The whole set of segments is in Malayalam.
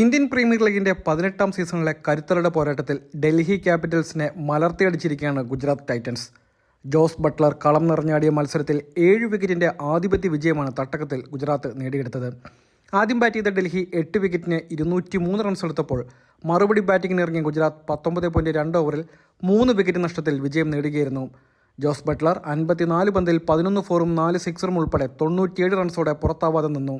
ഇന്ത്യൻ പ്രീമിയർ ലീഗിന്റെ പതിനെട്ടാം സീസണിലെ കരുത്തരുടെ പോരാട്ടത്തിൽ ഡൽഹി ക്യാപിറ്റൽസിനെ മലർത്തിയടിച്ചിരിക്കുകയാണ് ഗുജറാത്ത് ടൈറ്റൻസ്. ജോസ് ബട്ട്ലർ കളം നിറഞ്ഞാടിയ മത്സരത്തിൽ ഏഴ് വിക്കറ്റിന്റെ ആധിപത്യ വിജയമാണ് തട്ടകത്തിൽ ഗുജറാത്ത് നേടിയെടുത്തത്. ആദ്യം ബാറ്റ് ചെയ്ത ഡൽഹി എട്ട് വിക്കറ്റിന് ഇരുന്നൂറ്റി മൂന്ന് റൺസ് എടുത്തപ്പോൾ മറുപടി ബാറ്റിംഗിന് ഇറങ്ങിയ ഗുജറാത്ത് പത്തൊമ്പത് പോയിന്റ് രണ്ട് ഓവറിൽ മൂന്ന് വിക്കറ്റ് നഷ്ടത്തിൽ വിജയം നേടുകയായിരുന്നു. ജോസ് ബട്ട്ലർ അൻപത്തിനാല് പന്തിൽ പതിനൊന്ന് ഫോറും നാല് സിക്സറും ഉൾപ്പെടെ തൊണ്ണൂറ്റിയേഴ് റൺസോടെ പുറത്താവാതെ നിന്നു.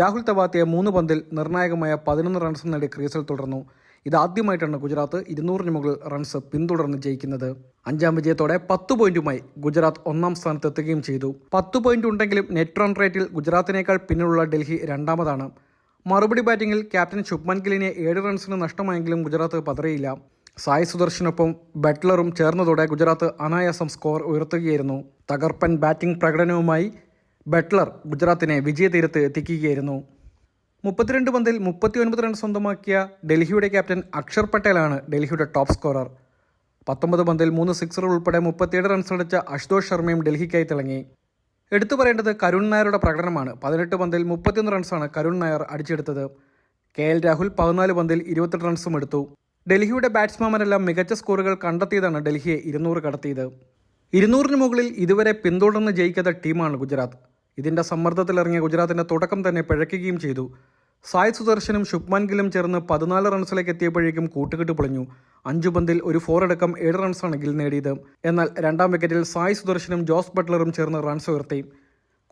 രാഹുൽ തവാത്തിയെ മൂന്ന് പന്തിൽ നിർണായകമായ പതിനൊന്ന് റൺസ് നേടി ക്രീസിൽ തുടർന്നു. ഇതാദ്യമായിട്ടാണ് ഗുജറാത്ത് ഇരുന്നൂറിന് മുകളിൽ റൺസ് പിന്തുടർന്ന് ജയിക്കുന്നത്. അഞ്ചാം വിജയത്തോടെ പത്ത് പോയിന്റുമായി ഗുജറാത്ത് ഒന്നാം സ്ഥാനത്ത് എത്തുകയും ചെയ്തു. പത്ത് പോയിന്റ് ഉണ്ടെങ്കിലും നെറ്റ് റൺ റേറ്റിൽ ഗുജറാത്തിനേക്കാൾ പിന്നിലുള്ള ഡൽഹി രണ്ടാമതാണ്. മറുപടി ബാറ്റിംഗിൽ ക്യാപ്റ്റൻ ശുഭ്മൻ ഗില്ലിനെ ഏഴ് റൺസിന് നഷ്ടമായെങ്കിലും ഗുജറാത്ത് പതറിയില്ല. സായ് സുദർശനൊപ്പം ബട്ട്ലറും ചേർന്നതോടെ ഗുജറാത്ത് അനായാസം സ്കോർ ഉയർത്തുകയായിരുന്നു. തകർപ്പൻ ബാറ്റിംഗ് പ്രകടനവുമായി ബട്ട്ലർ ഗുജറാത്തിനെ വിജയതീരത്ത് എത്തിക്കുകയായിരുന്നു. മുപ്പത്തിരണ്ട് പന്തിൽ മുപ്പത്തിയൊൻപത് റൺ സ്വന്തമാക്കിയ ഡൽഹിയുടെ ക്യാപ്റ്റൻ അക്ഷർ പട്ടേലാണ് ഡൽഹിയുടെ ടോപ്പ് സ്കോറർ. പത്തൊമ്പത് പന്തിൽ മൂന്ന് സിക്സറുകൾ ഉൾപ്പെടെ മുപ്പത്തിയേഴ് റൺസ് അടിച്ച അഷുതോഷ് ശർമ്മയും ഡൽഹിക്കായി തിളങ്ങി. എടുത്തു പറയേണ്ടത് കരുൺ നായരുടെ പ്രകടനമാണ്. പതിനെട്ട് പന്തിൽ മുപ്പത്തിയൊന്ന് റൺസാണ് കരുൺ നായർ അടിച്ചെടുത്തത്. കെ എൽ രാഹുൽ പതിനാല് പന്തിൽ ഇരുപത്തെട്ട് റൺസും എടുത്തു. ഡൽഹിയുടെ ബാറ്റ്സ്മാൻമാരെല്ലാം മികച്ച സ്കോറുകൾ കണ്ടെത്തിയതാണ് ഡൽഹിയെ ഇരുന്നൂറ് കടത്തിയത്. ഇരുന്നൂറിന് മുകളിൽ ഇതുവരെ പിന്തുടർന്ന് ജയിക്കാത്ത ടീമാണ് ഗുജറാത്ത്. ഇതിന്റെ സമ്മർദ്ദത്തിലിറങ്ങിയ ഗുജറാത്തിന്റെ തുടക്കം തന്നെ പിഴയ്ക്കുകയും ചെയ്തു. സായ് സുദർശനും ശുഭ്മാൻ ഗില്ലും ചേർന്ന് പതിനാല് റൺസിലേക്ക് എത്തിയപ്പോഴേക്കും കൂട്ടുകെട്ട് പൊളിഞ്ഞു. അഞ്ചു പന്തിൽ ഒരു ഫോർ അടക്കം ഏഴ് റൺസാണ് ഗിൽ നേടിയത്. എന്നാൽ രണ്ടാം വിക്കറ്റിൽ സായ് സുദർശനും ജോസ് ബട്ട്ലറും ചേർന്ന് റൺസ് ഉയർത്തി.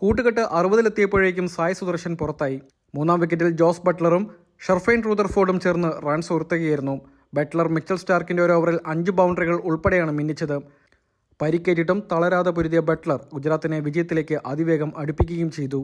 കൂട്ടുകെട്ട് അറുപതിലെത്തിയപ്പോഴേക്കും സായ് സുദർശൻ പുറത്തായി. മൂന്നാം വിക്കറ്റിൽ ജോസ് ബട്ട്ലറും ഷർഫൈൻ റൂദർഫോർഡും ചേർന്ന് റൺസ് ഉയർത്തുകയായിരുന്നു. ബട്ട്ലർ മിച്ചൽ സ്റ്റാർക്കിന്റെ ഒരു ഓവറിൽ അഞ്ച് ബൗണ്ടറികൾ ഉൾപ്പെടെയാണ് മിന്നിച്ചത്. പരിക്കേറ്റിട്ടും തളരാതെ പൊരുതിയ ബട്ട്ലർ ഗുജറാത്തിനെ വിജയത്തിലേക്ക് അതിവേഗം അടുപ്പിക്കുകയും ചെയ്തു.